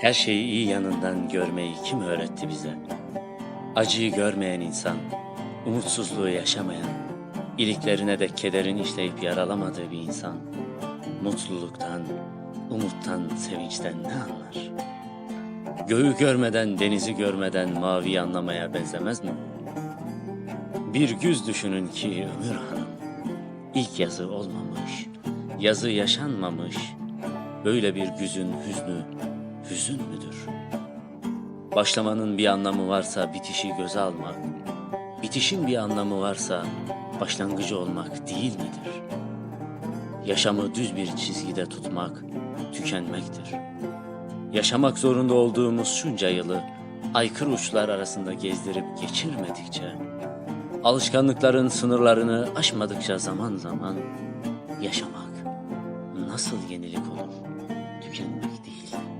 Her şeyi iyi yanından görmeyi kim öğretti bize? Acıyı görmeyen insan, umutsuzluğu yaşamayan, iliklerine de kederin işleyip yaralamadığı bir insan, mutluluktan, umuttan, sevinçten ne anlar? Göğü görmeden, denizi görmeden maviyi anlamaya benzemez mi? Bir güz düşünün ki Ömür Hanım, ilk yazı olmamış, yazı yaşanmamış, böyle bir güzün hüznü, hüzün müdür? Başlamanın bir anlamı varsa bitişi göze almak, bitişin bir anlamı varsa başlangıcı olmak değil midir? Yaşamı düz bir çizgide tutmak, tükenmektir. Yaşamak zorunda olduğumuz şunca yılı aykırı uçlar arasında gezdirip geçirmedikçe, alışkanlıkların sınırlarını aşmadıkça zaman zaman yaşamak nasıl yenilik olur? Tükenmek değil.